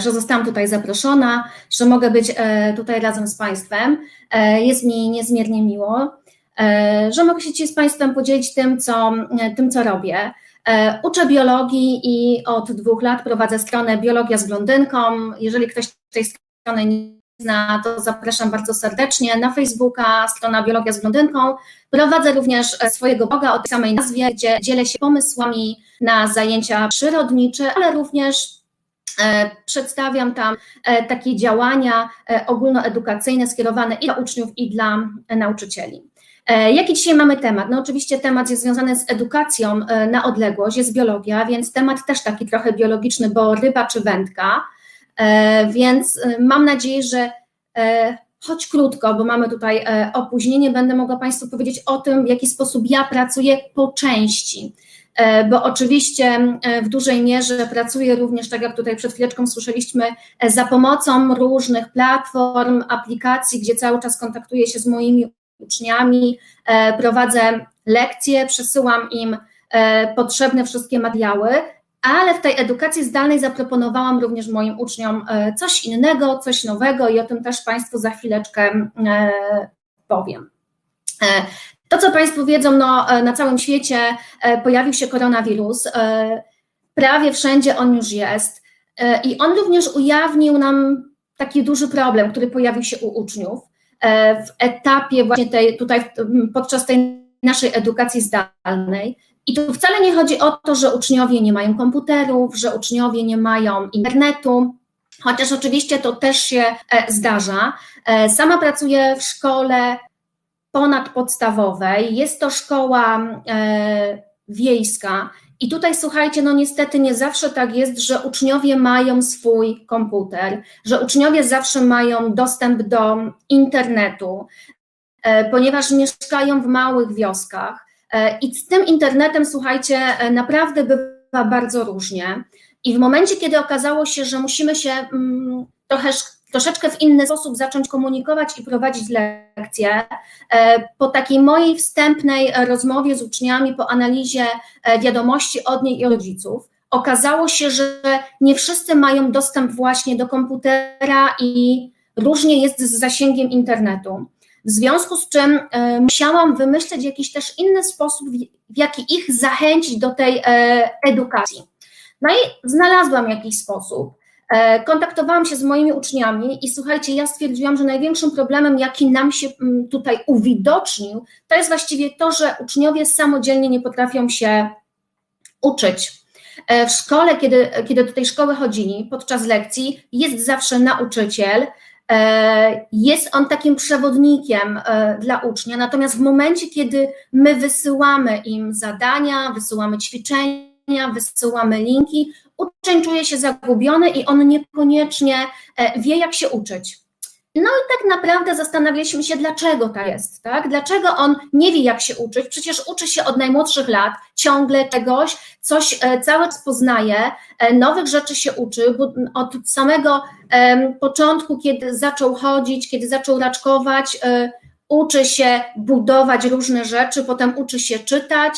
że zostałam tutaj zaproszona, że mogę być tutaj razem z Państwem. Jest mi niezmiernie miło, że mogę się dzisiaj z Państwem podzielić tym, co, tym, co robię. Uczę biologii i od dwóch lat prowadzę stronę Biologia z blondynką. Jeżeli ktoś tej strony nie zna, to zapraszam bardzo serdecznie na Facebooka, strona Biologia z blondynką. Prowadzę również swojego bloga o tej samej nazwie, gdzie dzielę się pomysłami na zajęcia przyrodnicze, ale również e, Przedstawiam tam e, takie działania e, ogólnoedukacyjne skierowane i dla uczniów, i dla nauczycieli. Jaki dzisiaj mamy temat? No oczywiście temat jest związany z edukacją na odległość, jest biologia, więc temat też taki trochę biologiczny, bo ryba czy wędka. E, więc e, mam nadzieję, że e, choć krótko, bo mamy tutaj opóźnienie, będę mogła Państwu powiedzieć o tym, w jaki sposób ja pracuję po części. Bo oczywiście w dużej mierze pracuję również, tak jak tutaj przed chwileczką słyszeliśmy, za pomocą różnych platform, aplikacji, gdzie cały czas kontaktuję się z moimi uczniami, prowadzę lekcje, przesyłam im potrzebne wszystkie materiały, ale w tej edukacji zdalnej zaproponowałam również moim uczniom e, coś innego, coś nowego i o tym też Państwu za chwileczkę e, powiem. E, to, co Państwo wiedzą, no, na całym świecie pojawił się koronawirus. Prawie wszędzie on już jest. I on również ujawnił nam taki duży problem, który pojawił się u uczniów w etapie właśnie tej, tutaj podczas tej naszej edukacji zdalnej. I tu wcale nie chodzi o to, że uczniowie nie mają komputerów, że uczniowie nie mają internetu, chociaż oczywiście to też się e, zdarza. E, sama pracuję w szkole ponadpodstawowej, jest to szkoła e, wiejska. I tutaj słuchajcie, no niestety nie zawsze tak jest, że uczniowie mają swój komputer, że uczniowie zawsze mają dostęp do internetu, ponieważ mieszkają w małych wioskach. E, I z tym internetem, słuchajcie, e, naprawdę bywa bardzo różnie. I w momencie, kiedy okazało się, że musimy się mm, trochę, troszeczkę w inny sposób zacząć komunikować i prowadzić lekcje, e, po takiej mojej wstępnej rozmowie z uczniami, po analizie wiadomości od niej i rodziców, okazało się, że nie wszyscy mają dostęp właśnie do komputera i różnie jest z zasięgiem internetu. W związku z czym e, musiałam wymyśleć jakiś też inny sposób, w jaki ich zachęcić do tej e, edukacji. No i znalazłam jakiś sposób. E, kontaktowałam się z moimi uczniami i słuchajcie, ja stwierdziłam, że największym problemem, jaki nam się mm, tutaj uwidocznił, to jest właściwie to, że uczniowie samodzielnie nie potrafią się uczyć. W szkole, kiedy, kiedy do tej szkoły chodzili, podczas lekcji jest zawsze nauczyciel, E, jest on takim przewodnikiem e, dla ucznia, natomiast w momencie, kiedy my wysyłamy im zadania, wysyłamy ćwiczenia, wysyłamy linki, uczeń czuje się zagubiony i on niekoniecznie e, wie, jak się uczyć. No i tak naprawdę zastanawialiśmy się, dlaczego to jest, tak? Dlaczego on nie wie, jak się uczyć? Przecież uczy się od najmłodszych lat, ciągle czegoś, coś e, cały czas poznaje, e, nowych rzeczy się uczy, bo od samego początku, kiedy zaczął chodzić, kiedy zaczął raczkować, uczy się budować różne rzeczy, potem uczy się czytać,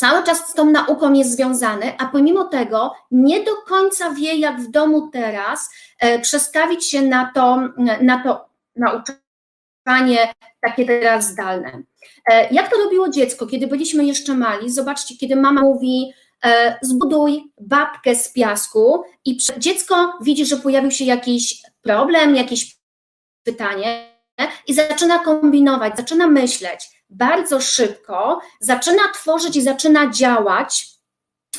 cały czas z tą nauką jest związany, a pomimo tego nie do końca wie, jak w domu teraz e, przestawić się na to, na to nauczanie takie teraz zdalne. E, jak to robiło dziecko, kiedy byliśmy jeszcze mali? Zobaczcie, kiedy mama mówi, e, zbuduj babkę z piasku i dziecko widzi, że pojawił się jakiś problem, jakieś pytanie i zaczyna kombinować, zaczyna myśleć bardzo szybko zaczyna tworzyć i zaczyna działać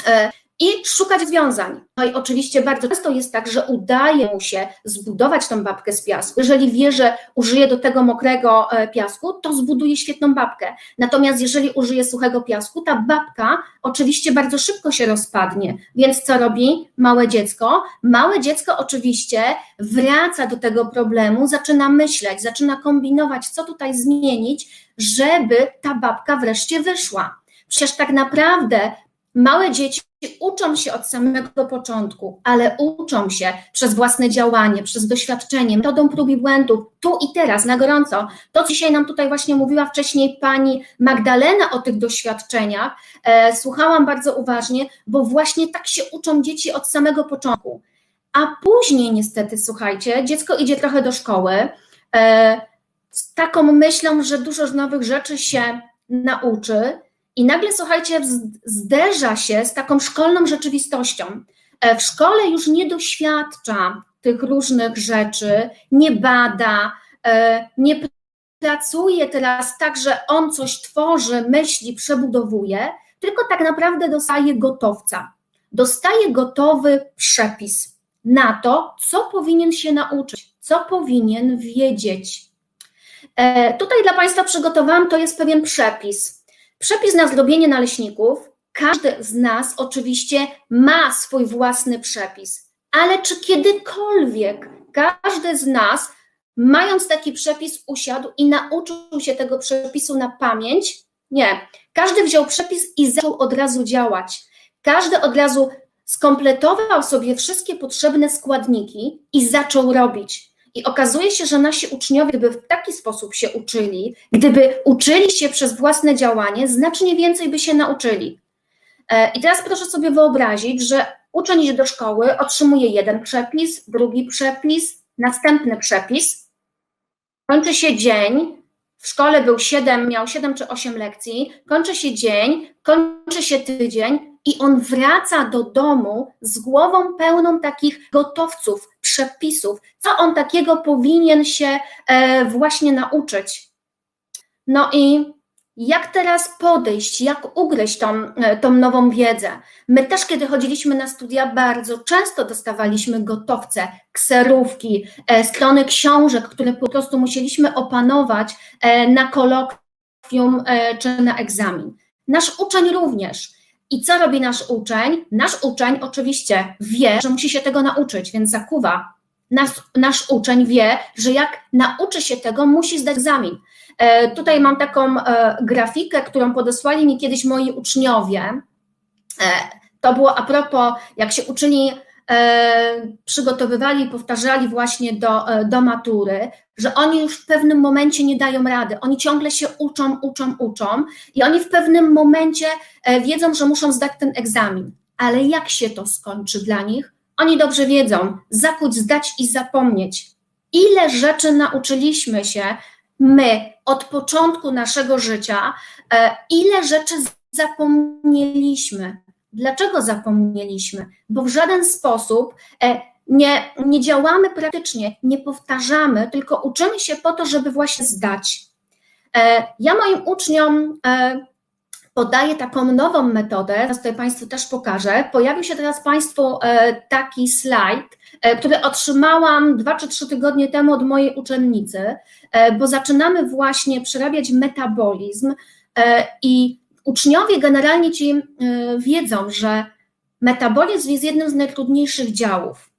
e, i szukać rozwiązań. No i oczywiście bardzo często jest tak, że udaje mu się zbudować tą babkę z piasku. Jeżeli wie, że użyje do tego mokrego e, piasku, to zbuduje świetną babkę. Natomiast jeżeli użyje suchego piasku, ta babka oczywiście bardzo szybko się rozpadnie. Więc co robi małe dziecko? Małe dziecko oczywiście wraca do tego problemu, zaczyna myśleć, zaczyna kombinować, co tutaj zmienić, żeby ta babka wreszcie wyszła. Przecież tak naprawdę małe dzieci uczą się od samego początku, ale uczą się przez własne działanie, przez doświadczenie, metodą prób i błędów, tu i teraz, na gorąco. To, co dzisiaj nam tutaj właśnie mówiła wcześniej pani Magdalena o tych doświadczeniach, e, słuchałam bardzo uważnie, bo właśnie tak się uczą dzieci od samego początku. a później niestety, słuchajcie, dziecko idzie trochę do szkoły z taką myślą, że dużo nowych rzeczy się nauczy i nagle, słuchajcie, zderza się z taką szkolną rzeczywistością. W szkole już nie doświadcza tych różnych rzeczy, nie bada, nie pracuje teraz tak, że on coś tworzy, myśli, przebudowuje, tylko tak naprawdę dostaje gotowca. Dostaje gotowy przepis na to, co powinien się nauczyć, co powinien wiedzieć. E, tutaj dla Państwa przygotowałam, to jest pewien przepis. Przepis na zrobienie naleśników. Każdy z nas oczywiście ma swój własny przepis, ale czy kiedykolwiek każdy z nas mając taki przepis, usiadł i nauczył się tego przepisu na pamięć? Nie. Każdy wziął przepis i zaczął od razu działać. Każdy od razu skompletował sobie wszystkie potrzebne składniki i zaczął robić. I okazuje się, że nasi uczniowie, gdyby w taki sposób się uczyli, gdyby uczyli się przez własne działanie, znacznie więcej by się nauczyli. E, I teraz proszę sobie wyobrazić, że uczeń idzie do szkoły, otrzymuje jeden przepis, drugi przepis, następny przepis, kończy się dzień, w szkole był 7, miał 7 czy 8 lekcji, kończy się dzień, kończy się tydzień i on wraca do domu z głową pełną takich gotowców, przepisów, co on takiego powinien się e, właśnie nauczyć. No i jak teraz podejść, jak ugryźć tą, e, tą nową wiedzę? My też, kiedy chodziliśmy na studia, bardzo często dostawaliśmy gotowce, kserówki, e, strony książek, które po prostu musieliśmy opanować na kolokwium czy na egzamin. Nasz uczeń również. I co robi nasz uczeń? Nasz uczeń oczywiście wie, że musi się tego nauczyć, więc zakuwa. Nasz, nasz uczeń wie, że jak nauczy się tego, musi zdać egzamin. E, tutaj mam taką e, grafikę, którą podesłali mi kiedyś moi uczniowie. E, to było a propos, jak się uczyli, przygotowywali i powtarzali właśnie do, do matury, że oni już w pewnym momencie nie dają rady. Oni ciągle się uczą, uczą, uczą i oni w pewnym momencie wiedzą, że muszą zdać ten egzamin. Ale jak się to skończy dla nich? Oni dobrze wiedzą, zakuć, zdać i zapomnieć. Ile rzeczy nauczyliśmy się my od początku naszego życia, e, ile rzeczy zapomnieliśmy. Dlaczego zapomnieliśmy? Bo w żaden sposób e, nie, nie działamy praktycznie, nie powtarzamy, tylko uczymy się po to, żeby właśnie zdać. E, ja moim uczniom podaję taką nową metodę, teraz tutaj Państwu też pokażę. Pojawił się teraz Państwu taki slajd, E, które otrzymałam dwa czy trzy tygodnie temu od mojej uczennicy, e, bo zaczynamy właśnie przerabiać metabolizm e, i uczniowie generalnie ci wiedzą, że metabolizm jest jednym z najtrudniejszych działów.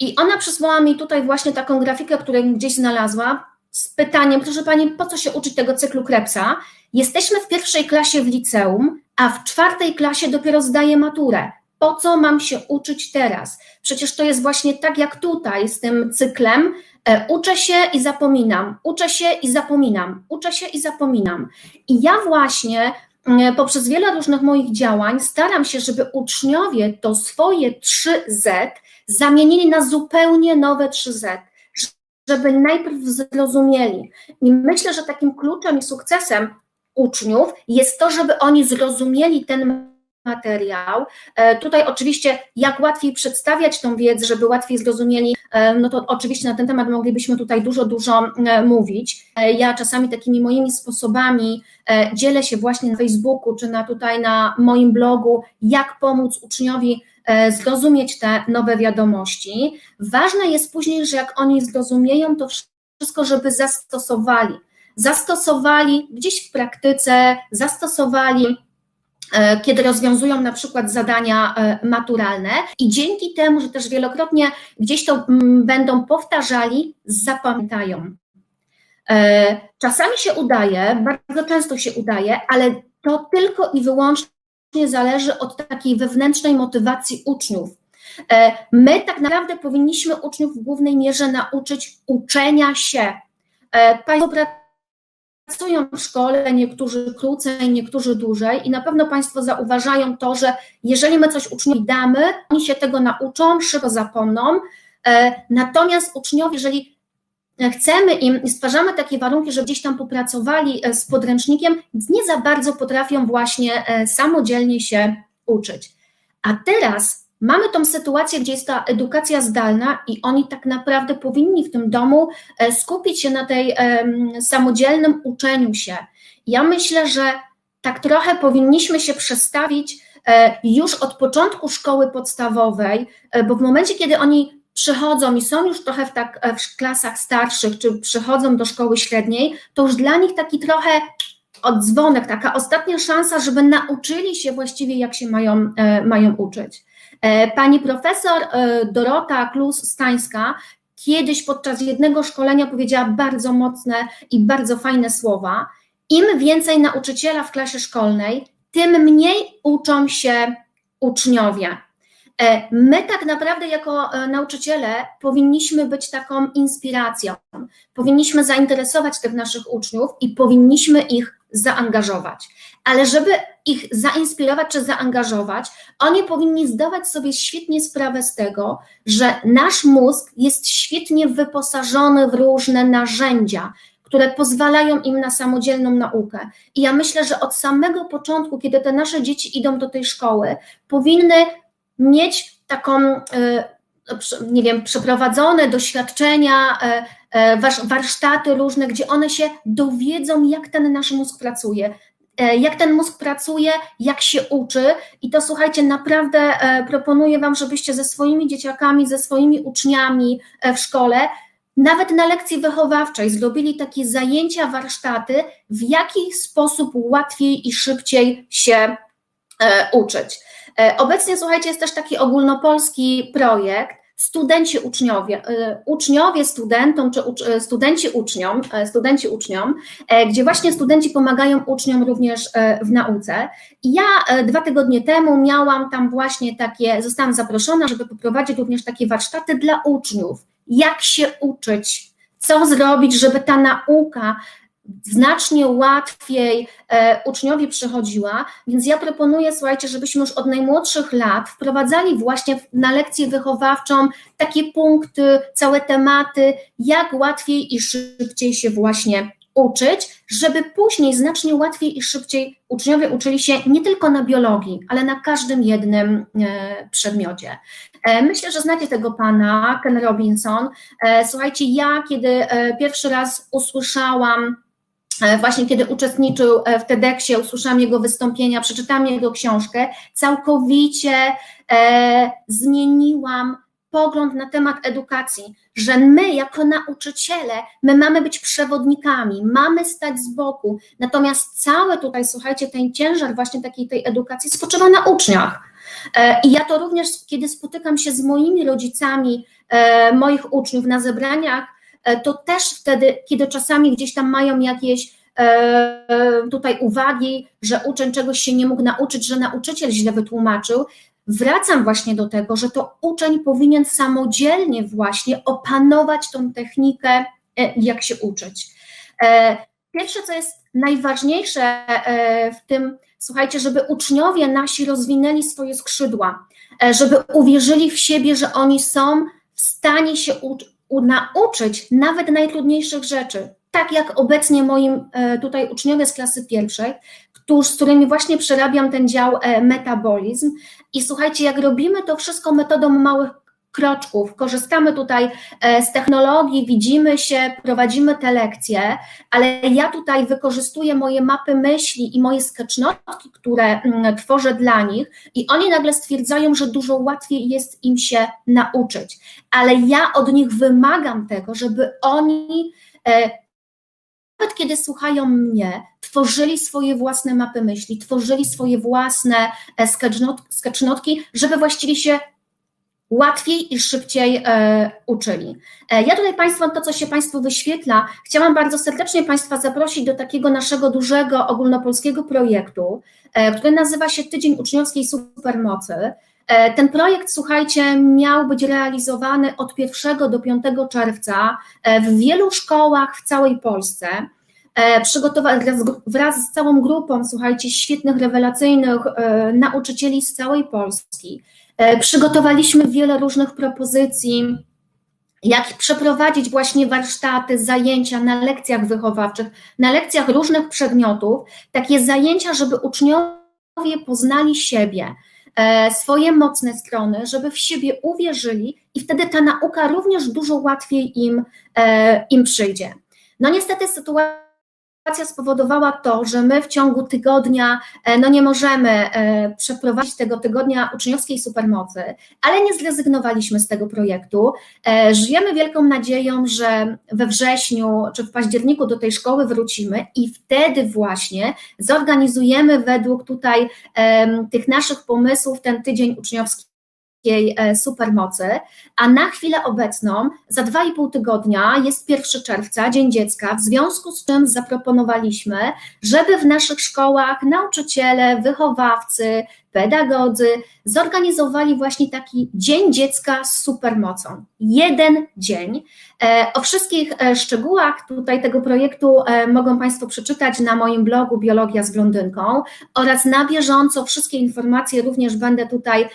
I ona przysłała mi tutaj właśnie taką grafikę, którą gdzieś znalazła, z pytaniem, proszę Pani, po co się uczyć tego cyklu Krebsa? Jesteśmy w pierwszej klasie w liceum, a w czwartej klasie dopiero zdaję maturę po co mam się uczyć teraz? Przecież to jest właśnie tak jak tutaj z tym cyklem. E, uczę się i zapominam, uczę się i zapominam, uczę się i zapominam. I ja właśnie mm, poprzez wiele różnych moich działań staram się, żeby uczniowie to swoje 3Z zamienili na zupełnie nowe 3Z, żeby najpierw zrozumieli. I myślę, że takim kluczem i sukcesem uczniów jest to, żeby oni zrozumieli ten materiał. E, tutaj oczywiście jak łatwiej przedstawiać tą wiedzę, żeby łatwiej zrozumieli, e, no to oczywiście na ten temat moglibyśmy tutaj dużo, dużo e, mówić. Ja czasami takimi moimi sposobami dzielę się właśnie na Facebooku, czy na tutaj na moim blogu, jak pomóc uczniowi zrozumieć te nowe wiadomości. Ważne jest później, że jak oni zrozumieją to wszystko, żeby zastosowali. Zastosowali gdzieś w praktyce, zastosowali E, kiedy rozwiązują na przykład zadania e, maturalne i dzięki temu, że też wielokrotnie gdzieś to mm, będą powtarzali, zapamiętają. E, czasami się udaje, bardzo często się udaje, ale to tylko i wyłącznie zależy od takiej wewnętrznej motywacji uczniów. My tak naprawdę powinniśmy uczniów w głównej mierze nauczyć uczenia się. Państwo pracują w szkole, niektórzy krócej, niektórzy dłużej i na pewno Państwo zauważają to, że jeżeli my coś uczniowi damy, oni się tego nauczą, szybko zapomną, e, natomiast uczniowie, jeżeli chcemy im, stwarzamy takie warunki, żeby gdzieś tam popracowali z podręcznikiem, nie za bardzo potrafią właśnie samodzielnie się uczyć. A teraz mamy tą sytuację, gdzie jest ta edukacja zdalna i oni tak naprawdę powinni w tym domu e, skupić się na tej samodzielnym uczeniu się. Ja myślę, że tak trochę powinniśmy się przestawić e, już od początku szkoły podstawowej, e, bo w momencie, kiedy oni przychodzą i są już trochę w, tak, w klasach starszych, czy przychodzą do szkoły średniej, to już dla nich taki trochę odzwonek, taka ostatnia szansa, żeby nauczyli się właściwie, jak się mają, mają uczyć. E, pani profesor e, Dorota Klus-Stańska kiedyś podczas jednego szkolenia powiedziała bardzo mocne i bardzo fajne słowa. Im więcej nauczyciela w klasie szkolnej, tym mniej uczą się uczniowie. E, my tak naprawdę jako nauczyciele powinniśmy być taką inspiracją, powinniśmy zainteresować tych naszych uczniów i powinniśmy ich zaangażować. Ale żeby ich zainspirować czy zaangażować, oni powinni zdawać sobie świetnie sprawę z tego, że nasz mózg jest świetnie wyposażony w różne narzędzia, które pozwalają im na samodzielną naukę. I ja myślę, że od samego początku, kiedy te nasze dzieci idą do tej szkoły, powinny mieć taką, e, nie wiem, przeprowadzone doświadczenia, e, e, warsztaty różne, gdzie one się dowiedzą, jak ten nasz mózg pracuje, E, jak ten mózg pracuje, jak się uczy. I to słuchajcie, naprawdę e, proponuję Wam, żebyście ze swoimi dzieciakami, ze swoimi uczniami e, w szkole, nawet na lekcji wychowawczej, zrobili takie zajęcia, warsztaty, w jaki sposób łatwiej i szybciej się uczyć. Obecnie, słuchajcie, jest też taki ogólnopolski projekt, studenci uczniowie, y, uczniowie studentom, czy y, studenci uczniom, studenci uczniom, gdzie właśnie studenci pomagają uczniom również w nauce. I ja dwa tygodnie temu miałam tam właśnie takie, zostałam zaproszona, żeby poprowadzić również takie warsztaty dla uczniów, jak się uczyć, co zrobić, żeby ta nauka znacznie łatwiej e, uczniowi przychodziła, więc ja proponuję, słuchajcie, żebyśmy już od najmłodszych lat wprowadzali właśnie na lekcję wychowawczą takie punkty, całe tematy, jak łatwiej i szybciej się właśnie uczyć, żeby później znacznie łatwiej i szybciej uczniowie uczyli się nie tylko na biologii, ale na każdym jednym e, przedmiocie. E, myślę, że znacie tego pana, Ken Robinson. E, słuchajcie, ja kiedy pierwszy raz usłyszałam E, właśnie kiedy uczestniczył e, w TEDxie, usłyszałam jego wystąpienia, przeczytałam jego książkę, całkowicie e, zmieniłam pogląd na temat edukacji, że my jako nauczyciele, my mamy być przewodnikami, mamy stać z boku, natomiast cały tutaj, słuchajcie, ten ciężar właśnie takiej tej edukacji spoczywa na uczniach. E, I ja to również, kiedy spotykam się z moimi rodzicami, moich uczniów na zebraniach, E, to też wtedy, kiedy czasami gdzieś tam mają jakieś e, tutaj uwagi, że uczeń czegoś się nie mógł nauczyć, że nauczyciel źle wytłumaczył, wracam właśnie do tego, że to uczeń powinien samodzielnie właśnie opanować tą technikę, e, jak się uczyć. Pierwsze, co jest najważniejsze w tym, słuchajcie, żeby uczniowie nasi rozwinęli swoje skrzydła, żeby uwierzyli w siebie, że oni są w stanie się uczyć nauczyć nawet najtrudniejszych rzeczy, tak jak obecnie moim e, tutaj uczniowie z klasy pierwszej, którzy, z którymi właśnie przerabiam ten dział e, metabolizm. I słuchajcie, jak robimy to wszystko metodą małych kroczków. Korzystamy tutaj e, z technologii, widzimy się, prowadzimy te lekcje, ale ja tutaj wykorzystuję moje mapy myśli i moje sketchnotki, które mm, tworzę dla nich i oni nagle stwierdzają, że dużo łatwiej jest im się nauczyć. Ale ja od nich wymagam tego, żeby oni e, nawet kiedy słuchają mnie, tworzyli swoje własne mapy myśli, tworzyli swoje własne e, sketchnotki, żeby właściwie się łatwiej i szybciej e, uczyli. E, ja tutaj Państwu, to co się Państwu wyświetla, chciałam bardzo serdecznie Państwa zaprosić do takiego naszego dużego ogólnopolskiego projektu, e, który nazywa się Tydzień Uczniowskiej Supermocy. E, ten projekt, słuchajcie, miał być realizowany od 1 do 5 czerwca e, w wielu szkołach w całej Polsce. przygotowali wraz z całą grupą, słuchajcie, świetnych, rewelacyjnych nauczycieli z całej Polski. Przygotowaliśmy wiele różnych propozycji, jak przeprowadzić właśnie warsztaty, zajęcia na lekcjach wychowawczych, na lekcjach różnych przedmiotów, takie zajęcia, żeby uczniowie poznali siebie, e, swoje mocne strony, żeby w siebie uwierzyli i wtedy ta nauka również dużo łatwiej im, e, im przyjdzie. No niestety sytuacja sytuacja spowodowała to, że my w ciągu tygodnia e, no nie możemy e, przeprowadzić tego tygodnia uczniowskiej supermocy, ale nie zrezygnowaliśmy z tego projektu. E, żyjemy wielką nadzieją, że we wrześniu czy w październiku do tej szkoły wrócimy i wtedy właśnie zorganizujemy według tutaj tych naszych pomysłów ten tydzień uczniowski E, supermocy, a na chwilę obecną za dwa i pół tygodnia jest 1 czerwca, Dzień Dziecka, w związku z czym zaproponowaliśmy, żeby w naszych szkołach nauczyciele, wychowawcy, pedagodzy zorganizowali właśnie taki Dzień Dziecka z supermocą. Jeden dzień. E, o wszystkich e, szczegółach tutaj tego projektu e, mogą Państwo przeczytać na moim blogu Biologia z Blondynką oraz na bieżąco wszystkie informacje również będę tutaj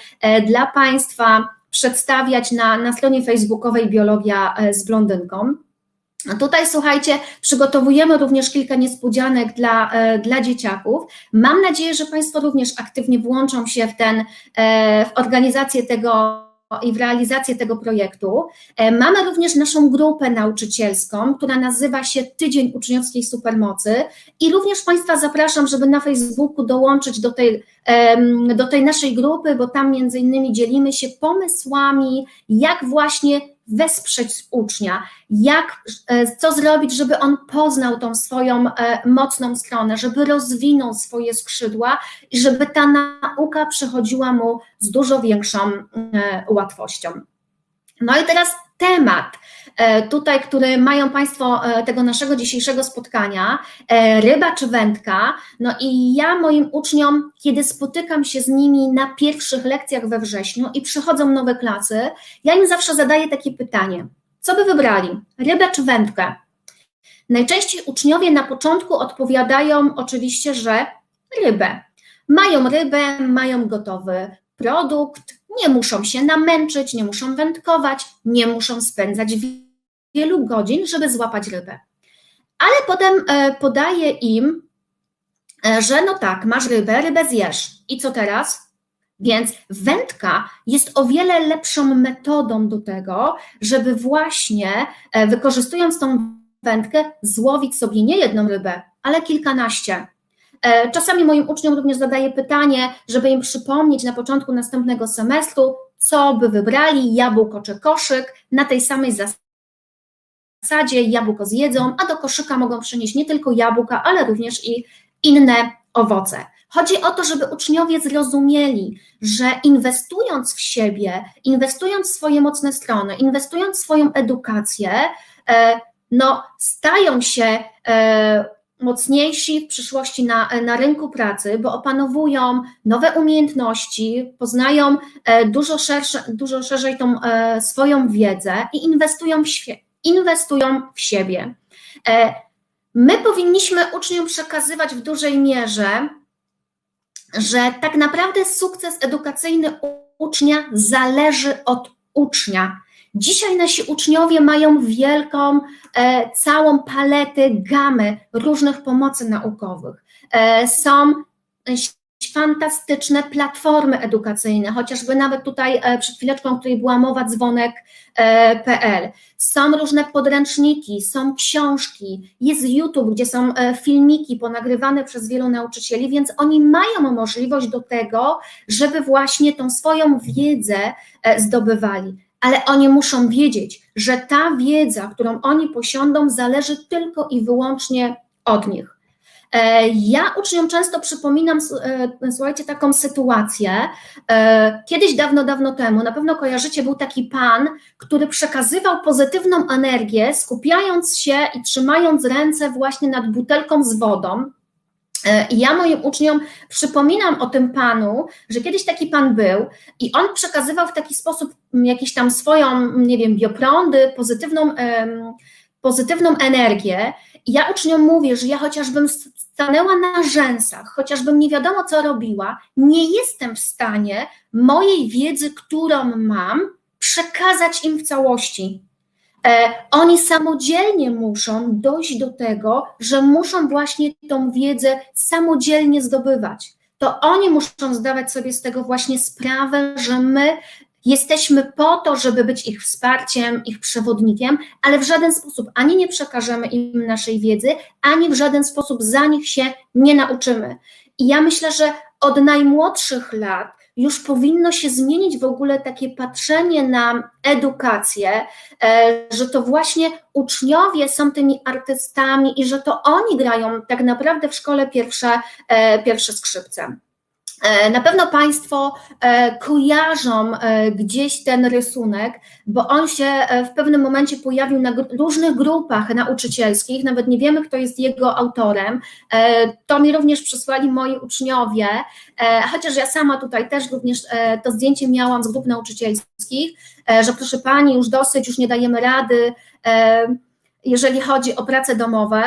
dla Państwa przedstawiać na, na stronie facebookowej Biologia z Blondynką. Tutaj słuchajcie, przygotowujemy również kilka niespodzianek dla, e, dla dzieciaków. Mam nadzieję, że Państwo również aktywnie włączą się w ten, e, w organizację tego i w realizację tego projektu. E, mamy również naszą grupę nauczycielską, która nazywa się Tydzień Uczniowskiej Supermocy i również Państwa zapraszam, żeby na Facebooku dołączyć do tej, do tej naszej grupy, bo tam między innymi dzielimy się pomysłami, jak właśnie wesprzeć ucznia, jak, e, co zrobić, żeby on poznał tą swoją e, mocną stronę, żeby rozwinął swoje skrzydła i żeby ta nauka przychodziła mu z dużo większą e, łatwością. No i teraz temat, tutaj, który mają Państwo tego naszego dzisiejszego spotkania, ryba czy wędka. No i ja moim uczniom, kiedy spotykam się z nimi na pierwszych lekcjach we wrześniu i przychodzą nowe klasy, ja im zawsze zadaję takie pytanie: co by wybrali? Rybę czy wędkę? Najczęściej uczniowie na początku odpowiadają oczywiście, że rybę. Mają rybę, mają gotowy produkt, nie muszą się namęczyć, nie muszą wędkować, nie muszą spędzać wielu godzin, żeby złapać rybę. Ale potem e, podaję im, e, że no tak, masz rybę, rybę zjesz. I co teraz? Więc wędka jest o wiele lepszą metodą do tego, żeby właśnie e, wykorzystując tą wędkę, złowić sobie nie jedną rybę, ale kilkanaście. Czasami moim uczniom również zadaję pytanie, żeby im przypomnieć na początku następnego semestru, co by wybrali, jabłko czy koszyk, na tej samej zasadzie jabłko zjedzą, a do koszyka mogą przynieść nie tylko jabłka, ale również i inne owoce. Chodzi o to, żeby uczniowie zrozumieli, że inwestując w siebie, inwestując w swoje mocne strony, inwestując w swoją edukację, e, no, stają się e, mocniejsi w przyszłości na, na rynku pracy, bo opanowują nowe umiejętności, poznają e, dużo, szersze, dużo szerzej tą swoją wiedzę i inwestują w, inwestują w siebie. My powinniśmy uczniom przekazywać w dużej mierze że tak naprawdę sukces edukacyjny ucznia zależy od ucznia. Dzisiaj nasi uczniowie mają wielką, e, całą paletę, gamy różnych pomocy naukowych. E, są fantastyczne platformy edukacyjne, chociażby nawet tutaj e, przed chwileczką, o której była mowa, dzwonek.pl. E, są różne podręczniki, są książki, jest YouTube, gdzie są e, filmiki ponagrywane przez wielu nauczycieli, więc oni mają możliwość do tego, żeby właśnie tą swoją wiedzę zdobywali. Ale oni muszą wiedzieć, że ta wiedza, którą oni posiądą, zależy tylko i wyłącznie od nich. E, ja uczniom często przypominam, e, słuchajcie, taką sytuację. E, kiedyś, dawno, dawno temu, na pewno kojarzycie, był taki pan, który przekazywał pozytywną energię, skupiając się i trzymając ręce właśnie nad butelką z wodą. I ja moim uczniom przypominam o tym panu, że kiedyś taki pan był i on przekazywał w taki sposób jakieś tam swoją, nie wiem, bioprądy, pozytywną pozytywną energię. Ja uczniom mówię, że ja chociażbym stanęła na rzęsach, chociażbym nie wiadomo co robiła, nie jestem w stanie mojej wiedzy, którą mam, przekazać im w całości. E, oni samodzielnie muszą dojść do tego, że muszą właśnie tą wiedzę samodzielnie zdobywać. To oni muszą zdawać sobie z tego właśnie sprawę, że my Jesteśmy po to, żeby być ich wsparciem, ich przewodnikiem, ale w żaden sposób ani nie przekażemy im naszej wiedzy, ani w żaden sposób za nich się nie nauczymy. I ja myślę, że od najmłodszych lat już powinno się zmienić w ogóle takie patrzenie na edukację, e, że to właśnie uczniowie są tymi artystami i że to oni grają tak naprawdę w szkole pierwsze, e, pierwsze skrzypce. E, na pewno Państwo e, kojarzą e, gdzieś ten rysunek, bo on się w pewnym momencie pojawił na różnych grupach nauczycielskich, nawet nie wiemy, kto jest jego autorem. To mi również przysłali moi uczniowie, chociaż ja sama tutaj też również to zdjęcie miałam z grup nauczycielskich, że proszę Pani, już dosyć, już nie dajemy rady, jeżeli chodzi o prace domowe.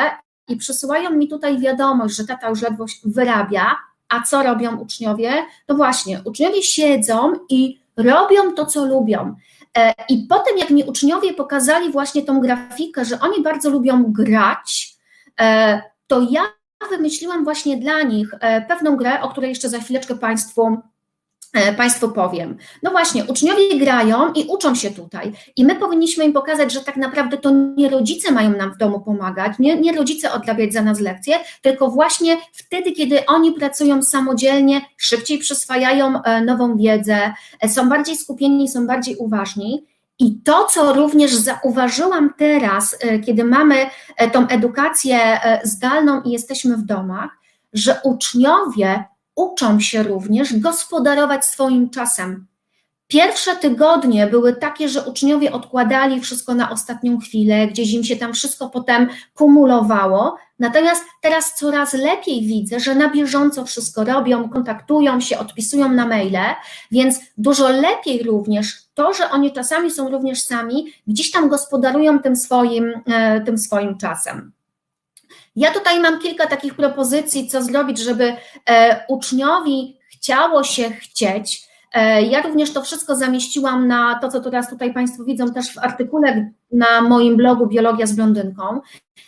I przysyłają mi tutaj wiadomość, że tata już ledwo wyrabia, a co robią uczniowie? No właśnie, uczniowie siedzą i robią to, co lubią. E, I potem, jak mi uczniowie pokazali właśnie tą grafikę, że oni bardzo lubią grać, e, to ja wymyśliłam właśnie dla nich e, pewną grę, o której jeszcze za chwileczkę Państwu państwu powiem. No właśnie, uczniowie grają i uczą się tutaj. I my powinniśmy im pokazać, że tak naprawdę to nie rodzice mają nam w domu pomagać, nie, nie rodzice odrabiać za nas lekcje, tylko właśnie wtedy, kiedy oni pracują samodzielnie, szybciej przyswajają e, nową wiedzę, e, są bardziej skupieni, są bardziej uważni. I to, co również zauważyłam teraz, kiedy mamy tą edukację zdalną i jesteśmy w domach, że uczniowie uczą się również gospodarować swoim czasem. Pierwsze tygodnie były takie, że uczniowie odkładali wszystko na ostatnią chwilę, gdzieś im się tam wszystko potem kumulowało. Natomiast teraz coraz lepiej widzę, że na bieżąco wszystko robią, kontaktują się, odpisują na maile, więc dużo lepiej również to, że oni czasami są również sami, gdzieś tam gospodarują tym swoim, e, tym swoim czasem. Ja tutaj mam kilka takich propozycji, co zrobić, żeby e, uczniowi chciało się chcieć. E, ja również to wszystko zamieściłam na to, co teraz tutaj Państwo widzą, też w artykule na moim blogu Biologia z blondynką.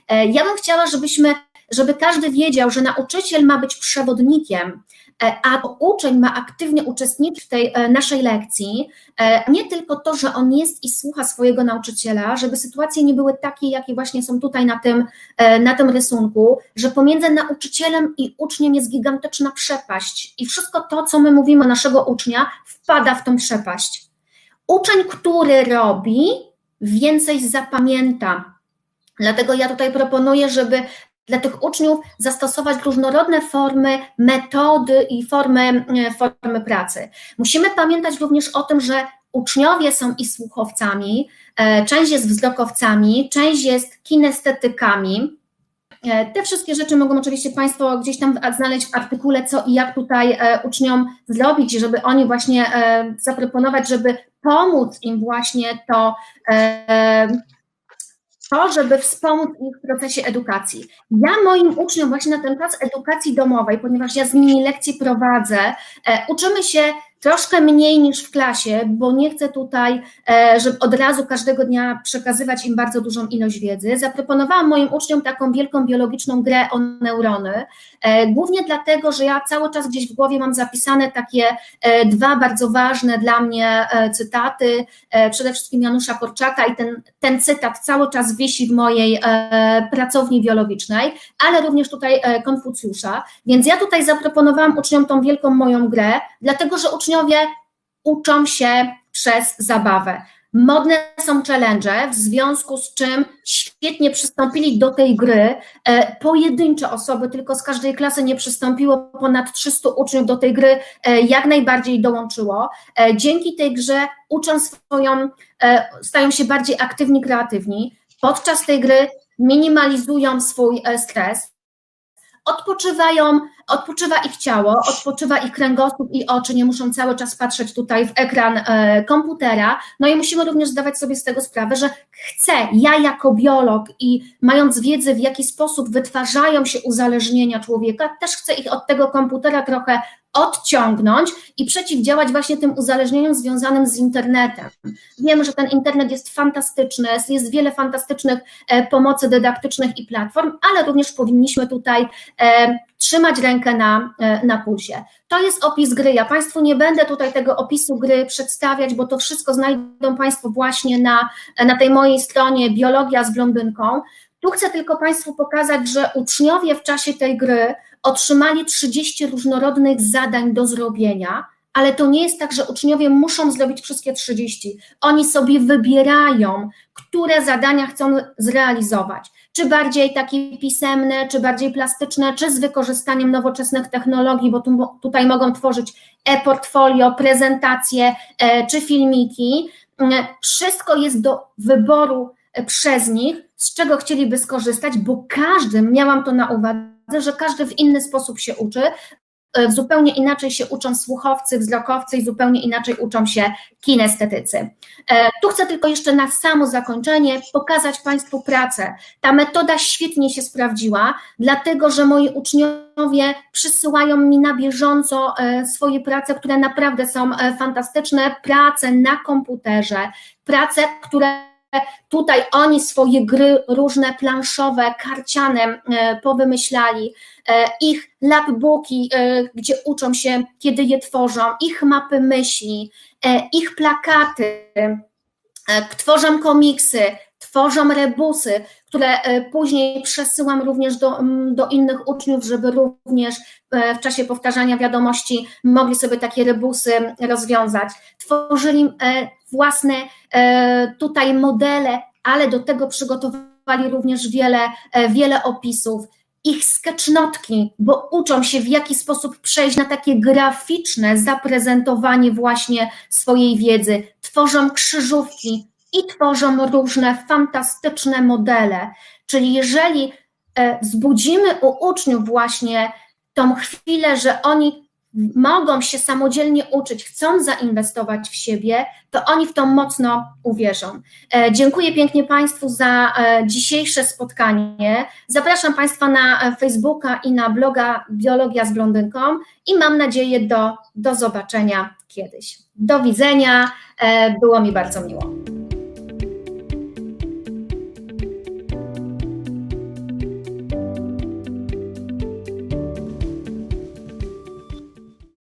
E, ja bym chciała, żebyśmy, żeby każdy wiedział, że nauczyciel ma być przewodnikiem, a uczeń ma aktywnie uczestniczyć w tej e, naszej lekcji, e, nie tylko to, że on jest i słucha swojego nauczyciela, żeby sytuacje nie były takie, jakie właśnie są tutaj na tym, na tym rysunku, że pomiędzy nauczycielem i uczniem jest gigantyczna przepaść i wszystko to, co my mówimy naszego ucznia, wpada w tą przepaść. Uczeń, który robi, więcej zapamięta. Dlatego ja tutaj proponuję, żeby dla tych uczniów zastosować różnorodne formy, metody i formy, e, formy pracy. Musimy pamiętać również o tym, że uczniowie są i słuchowcami, e, część jest wzrokowcami, część jest kinestetykami. E, te wszystkie rzeczy mogą oczywiście Państwo gdzieś tam znaleźć w artykule, co i jak tutaj uczniom zrobić, żeby oni właśnie zaproponować, żeby pomóc im właśnie to to, żeby wspomóc ich w procesie edukacji. Ja moim uczniom właśnie na ten czas edukacji domowej, ponieważ ja z nimi lekcje prowadzę, e, uczymy się troszkę mniej niż w klasie, bo nie chcę tutaj, e, żeby od razu każdego dnia przekazywać im bardzo dużą ilość wiedzy. Zaproponowałam moim uczniom taką wielką biologiczną grę o neurony, e, głównie dlatego, że ja cały czas gdzieś w głowie mam zapisane takie e, dwa bardzo ważne dla mnie cytaty, przede wszystkim Janusza Korczaka i ten, ten cytat cały czas wisi w mojej pracowni biologicznej, ale również tutaj Konfucjusza, więc ja tutaj zaproponowałam uczniom tą wielką moją grę, dlatego, że uczniowie uczniowie uczą się przez zabawę. Modne są challenge, w związku z czym świetnie przystąpili do tej gry. E, pojedyncze osoby, tylko z każdej klasy nie przystąpiło, ponad 300 uczniów do tej gry e, jak najbardziej dołączyło. E, dzięki tej grze uczą swoją, stają się bardziej aktywni, kreatywni. Podczas tej gry minimalizują swój stres, odpoczywają, odpoczywa ich ciało, odpoczywa ich kręgosłup i oczy, nie muszą cały czas patrzeć tutaj w ekran e, komputera. No i musimy również zdawać sobie z tego sprawę, że chcę, ja jako biolog i mając wiedzę, w jaki sposób wytwarzają się uzależnienia człowieka, też chcę ich od tego komputera trochę odciągnąć i przeciwdziałać właśnie tym uzależnieniom związanym z internetem. Wiemy, że ten internet jest fantastyczny, jest wiele fantastycznych e, pomocy dydaktycznych i platform, ale również powinniśmy tutaj e, trzymać rękę na, e, na pulsie. To jest opis gry. Ja Państwu nie będę tutaj tego opisu gry przedstawiać, bo to wszystko znajdą Państwo właśnie na, na tej mojej stronie Biologia z blondynką. Tu chcę tylko Państwu pokazać, że uczniowie w czasie tej gry otrzymali 30 różnorodnych zadań do zrobienia, ale to nie jest tak, że uczniowie muszą zrobić wszystkie 30. Oni sobie wybierają, które zadania chcą zrealizować. Czy bardziej takie pisemne, czy bardziej plastyczne, czy z wykorzystaniem nowoczesnych technologii, bo tu, tutaj mogą tworzyć e-portfolio, prezentacje, e, czy filmiki. E, wszystko jest do wyboru e, przez nich, z czego chcieliby skorzystać, bo każdy, miałam to na uwadze, że każdy w inny sposób się uczy, e, zupełnie inaczej się uczą słuchowcy, wzrokowcy i zupełnie inaczej uczą się kinestetycy. E, tu chcę tylko jeszcze na samo zakończenie pokazać Państwu pracę. Ta metoda świetnie się sprawdziła, dlatego że moi uczniowie przysyłają mi na bieżąco e, swoje prace, które naprawdę są fantastyczne, prace na komputerze, prace, które Tutaj oni swoje gry różne planszowe, karciane e, powymyślali, e, ich lapbooki, e, gdzie uczą się, kiedy je tworzą, ich mapy myśli, ich plakaty, tworzą komiksy, tworzą rebusy, które później przesyłam również do, do innych uczniów, żeby również w czasie powtarzania wiadomości mogli sobie takie rebusy rozwiązać. Tworzyli własne e, tutaj modele, ale do tego przygotowali również wiele, e, wiele opisów. Ich sketchnotki, bo uczą się w jaki sposób przejść na takie graficzne zaprezentowanie właśnie swojej wiedzy. Tworzą krzyżówki i tworzą różne fantastyczne modele. Czyli jeżeli e, wzbudzimy u uczniów właśnie tą chwilę, że oni mogą się samodzielnie uczyć, chcą zainwestować w siebie, to oni w to mocno uwierzą. E, dziękuję pięknie Państwu za e, dzisiejsze spotkanie. Zapraszam Państwa na Facebooka i na bloga Biologia z Blondynką i mam nadzieję do, do zobaczenia kiedyś. Do widzenia, było mi bardzo miło.